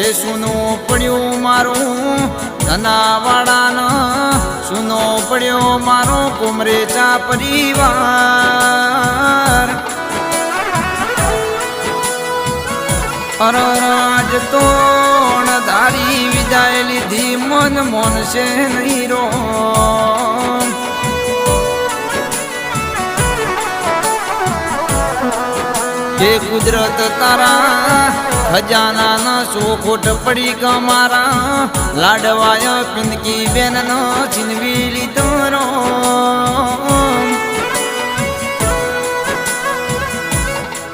કે સુનો પડ્યું મારું ધનાવાડાના. સુનો પડ્યો મારો કુમરેચા પરિવાર. અરરાજ તોણ ધારી વિદાય લીધી, મન મન છે નહીં રો. કુદરત તારા ખજાના ન સોખોટ પડી કમારા લાડવાય પિંદકી બેન નો છીનવી લીધો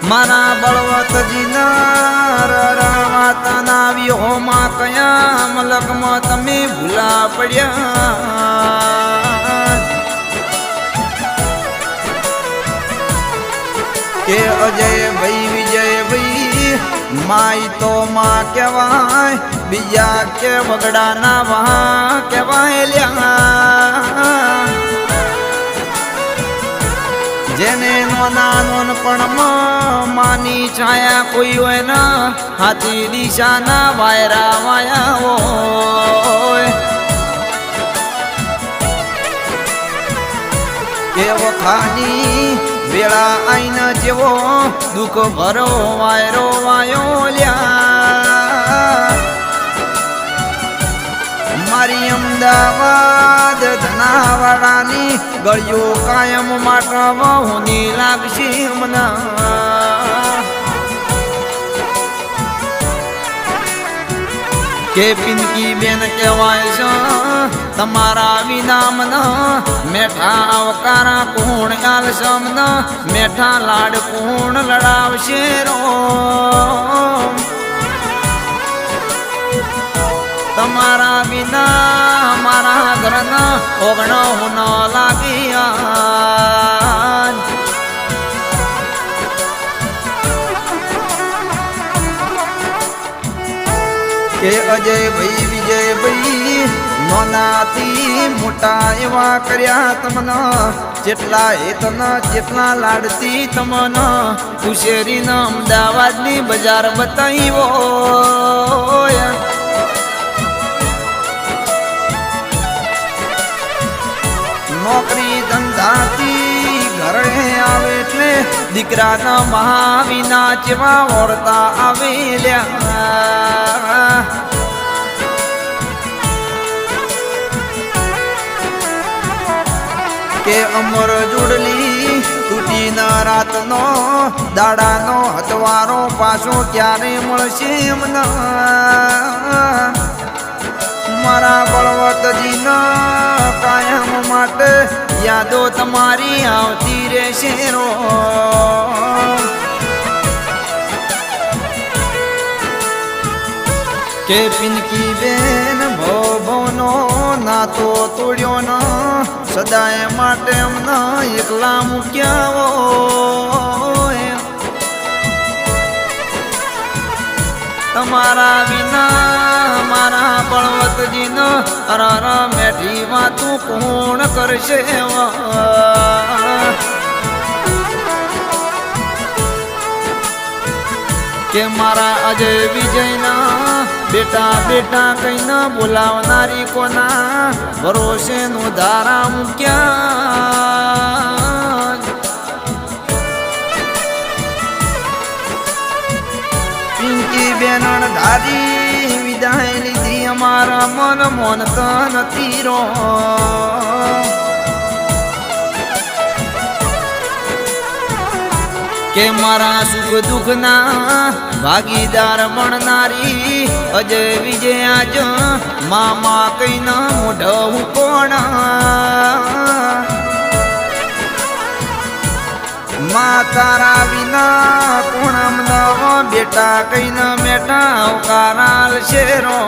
મારા બળવતજી માતાના વ્યોમાં કયા મલકમાં તમે ભૂલા પડ્યા. કે અજય ભાઈ માય તો માં કહેવાય, બીજા કે વગડાના વાહ કહેવાય લ્યા. જેને નોના નોનપણમાં માની છાયા કોઈ હોય ના, હાથી દિશાના વાયરા વાયા હોય. કે વખાની વેળા આઈના જેવો દુઃખ ભરો વાયરો વાયો લ્યા. મારી અમદાવાદ ધનાવાડાની ગળિયો કાયમ માટે વહુની લાગશે હમણાં કે પિંકી બેન કહેવાય છે, તમારા વિનામન મેઠા આવકારા કોણ આલસમ મેઠા લાડ કોણ લડાવશે રો. તમારા વિના મારા ઘરના ઓગણ હું લાગ્યા કે અજય ભાઈ, વિજય ભાઈ, નોનાથી મોટા એવા કર્યા તમને. જેટલા હેતના જેટલા લાડતી તમને. ઉશેરીના અમદાવાદની બજાર બતાવ્યો નોકરી ધંધાથી ઘરે આવે એટલે દીકરાના મહાવિના જેવા ઓળતા આવેલ્યા કે અમર જોડલી તૂટી ના રાતનો, દાડાનો હતવારો પાછો ક્યારે મળશે એમના મારા બળવતજીના કાયમ માટે યાદો તમારી આવતી રહેશે રો. કે પિનકી બેન ભવનો નાતો તોડ્યો ન, સદાય માટે એમના એકલા મૂક્યા તમારા વિના મારા બળવતજી ન અરર મેઠી વાતું કોણ કરશે કે મારા અજય વિજયના બેટા બેટા કઈ ન બોલાવનારી કોના ભરોસે નું ધારા મૂક્યા. બેનણ ધારી વિદાય લીધી અમારા મન મોન નથી તીરો. કે મારા સુખ દુઃખના ભાગીદાર મણનારી અજય વિજય આજ મામા કઈ ના મોઢવું કોણ? મા તારા વિના કોણમ નવ બેટા કઈ ન મેટા અવકારાલ શેરો.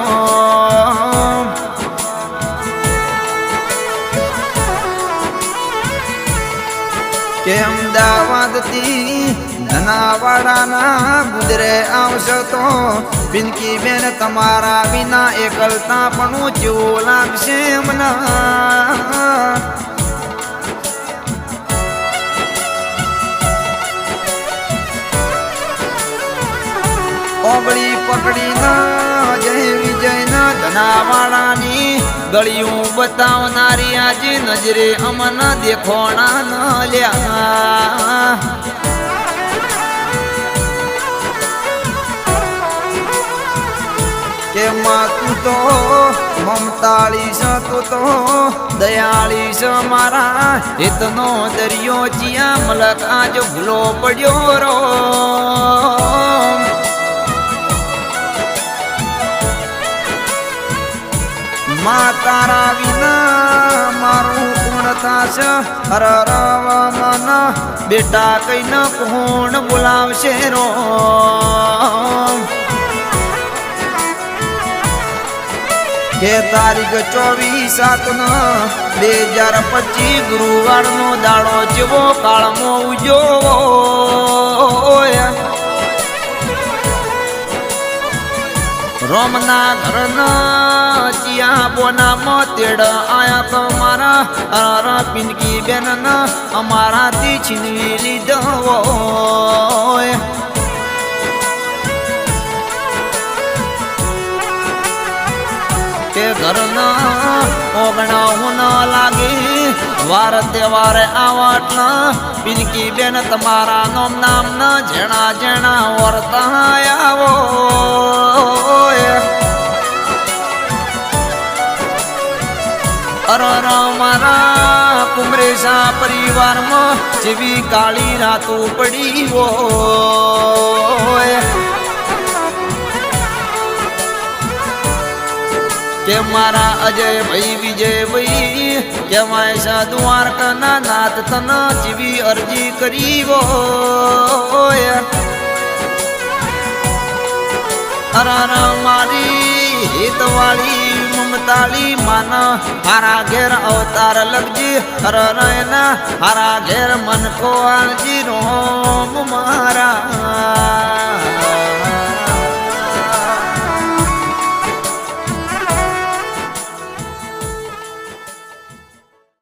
કે અમદાવાદથી ધનાવાડાના ગુજરે આવશો તો? બિનકી બેન તમારા વિના એકલતા પણ જેવું લાગશે હમણાં ઓગળી જય વિજયના ધનાવાળાની ગળિયું બતાવનારી આજે નજરે અમન દેખોણા ન લ્યા. કે માં તું તો મમતાળી સ તું તો દયાળી સ મારા હિતનો દરિયો જ્યાં મલક આજ ભૂલો પડ્યો રો. માં તારા વિના મારું કોણ થાશે. હર રવ મન, બેટા કઈ ન કોણ બોલાવશે રો? કે તારીખ ચોવીસ સાત નો બે હજાર પચીસ ગુરુવાર નો દાડો જેવો કાળમો ઉજો રોમના ઘરના ચિયા બોનામાં તેડ આયા તો મારા અર પિનકી બેન અમારાથી છીનવી લીધો કે ઘરના ઓગણા હું લાગી વાર તહેવારે આવાટના બિનકી બેન તમારા નોમ નામ ના જેણા જેણા વર્તા આવો. અરર મારા કુમરેશા પરિવારમાં જેવી કાળી રાતો પડી હોય. કે મારા અજય ભાઈ વિજય ભાઈ કહેવાય છે દ્વારકાના નાથ તન જીવી અરજી કરી હોય. અરર મારી હિતવાળી, મમતાળી માન હારા ઘેર અવતાર લગજી હર રયના હારા ઘેર મન કો આળજી રોમ મારા.